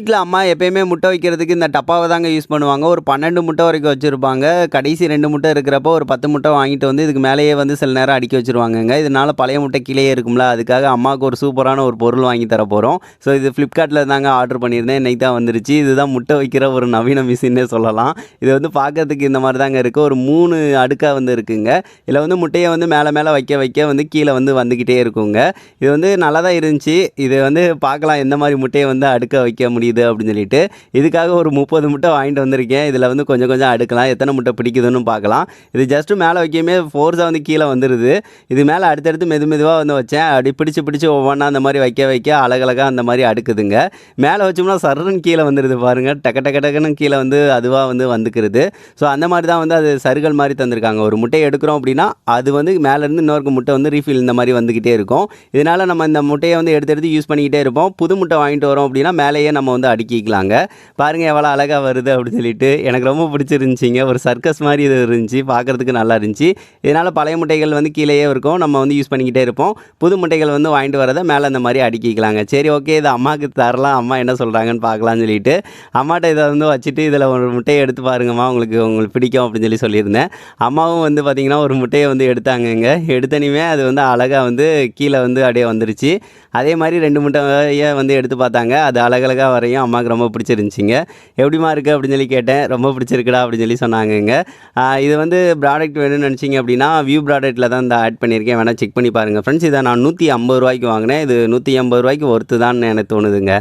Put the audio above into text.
வீட்டில் அம்மா எப்பயுமே முட்டை வைக்கிறதுக்கு இந்த டப்பாவை தாங்க யூஸ் பண்ணுவாங்க. ஒரு பன்னெண்டு முட்டை வரைக்கும் வச்சுருப்பாங்க. கடைசி ரெண்டு முட்டை இருக்கிறப்போ ஒரு பத்து முட்டை வாங்கிட்டு வந்து இதுக்கு மேலேயே வந்து சில நேரம் அடுக்கி வச்சுருவாங்கங்க. இதனால பழைய முட்டை கீழே இருக்கும்ல அதுக்காக அம்மாவுக்கு ஒரு சூப்பரான ஒரு பொருள் வாங்கி தர போகிறோம் ஸோ இது ஃப்ளிப்கார்ட்டில் தாங்க ஆர்டர் பண்ணியிருந்தேன். இன்னைக்கு தான் வந்துருச்சு. இதுதான் முட்டை வைக்கிற ஒரு நவீன மிஷின்னே சொல்லலாம். இது வந்து பார்க்கறதுக்கு இந்த மாதிரி தாங்க இருக்குது ஒரு மூணு அடுக்காக வந்து இருக்குங்க. இதில் வந்து முட்டையை வந்து மேலே மேலே வைக்க வைக்க வந்து கீழே வந்து வந்துக்கிட்டே இருக்குங்க. இது வந்து நல்லா தான் இருந்துச்சு. இது வந்து பார்க்கலாம் எந்த மாதிரி முட்டையை வந்து அடுக்க வைக்க முடியும் முடியுது அப்படின்னு சொல்லிட்டு இதுக்காக ஒரு முப்பது முட்டை வாங்கிட்டு வந்திருக்கேன். இதில் வந்து கொஞ்சம் கொஞ்சம் அடுக்கலாம். எத்தனை முட்டை பிடிக்குதுன்னு பார்க்கலாம். இது ஜஸ்ட்டு மேலே வைக்கமே ஃபோர்ஸாக வந்து கீழே வந்துடுது இது மேலே அடுத்தடுத்து மெது மெதுவாக வந்து வச்சேன். அப்படி பிடிச்சு பிடிச்சு ஒவ்வொன்றா அந்த மாதிரி வைக்க வைக்க அழகழகாக அந்த மாதிரி அடுக்குதுங்க. மேலே வச்சோம்னா சருன்னு கீழே வந்துடுது பாருங்கள் டக்கு டக்கு டக்குன்னு கீழே வந்து அதுவாக வந்து வந்துக்கிறது. ஸோ அந்த மாதிரி தான் வந்து அது சருகல் மாதிரி தந்திருக்காங்க. ஒரு முட்டையை எடுக்கிறோம் அப்படின்னா அது வந்து மேலேருந்து இன்னொரு முட்டை வந்து ரீஃபில் இந்த மாதிரி வந்துக்கிட்டே இருக்கும். இதனால் நம்ம இந்த முட்டையை வந்து எடுத்து எடுத்து யூஸ் பண்ணிக்கிட்டே இருப்போம். புது முட்டை வாங்கிட்டு வரோம் அப்படின்னா மேலேயே நம்ம வந்து அடுக்கிக்கலாங்க. பாருங்கள் எவ்வளோ அழகாக வருது அப்படின்னு சொல்லிட்டு. எனக்கு ரொம்ப பிடிச்சிருந்துச்சிங்க. ஒரு சர்க்கஸ் மாதிரி இது இருந்துச்சு. பார்க்குறதுக்கு நல்லா இருந்துச்சு. இதனால் பழைய முட்டைகள் வந்து கீழேயே இருக்கும். நம்ம வந்து யூஸ் பண்ணிக்கிட்டே இருப்போம். புது முட்டைகள் வந்து வாங்கிட்டு வரதை மேலே அந்த மாதிரி அடுக்கிக்கலாங்க. சரி ஓகே இது அம்மாவுக்கு தரலாம். அம்மா என்ன சொல்கிறாங்கன்னு பார்க்கலாம்னு சொல்லிட்டு. அம்மாட்ட இதை வந்து வச்சுட்டு இதில் ஒரு முட்டையை எடுத்து பாருங்கம்மா. உங்களுக்கு உங்களுக்கு பிடிக்கும் அப்படின்னு சொல்லி சொல்லியிருந்தேன். அம்மாவும் வந்து பார்த்திங்கன்னா ஒரு முட்டையை வந்து எடுத்தாங்கங்க. எடுத்தனையுமே அது வந்து அழகாக வந்து கீழே வந்து அப்படியே வந்துருச்சு. அதே மாதிரி ரெண்டு முட்டையை வந்து எடுத்து பார்த்தாங்க. அது அழகழகாக வரையும் அம்மாவுக்கு ரொம்ப பிடிச்சிருந்துச்சிங்க. எப்படிமா இருக்குது அப்படின்னு சொல்லி கேட்டேன். ரொம்ப பிடிச்சிருக்குடா அப்படின்னு சொல்லி சொன்னாங்கங்க. இது வந்து ப்ராடக்ட் வேணும்னு நினச்சிங்க அப்படின்னா வியூ ப்ராடக்ட்டில் தான் இந்த ஆட் பண்ணியிருக்கேன். வேணால் செக் பண்ணி பாருங்கள் ஃப்ரெண்ட்ஸ் இதை நான் நூற்றி ஐம்பது ரூபாய்க்கு வாங்கினேன். இது நூற்றி ஐம்பது ரூபாய்க்கு ஒருத்து தான் எனக்கு தோணுதுங்க.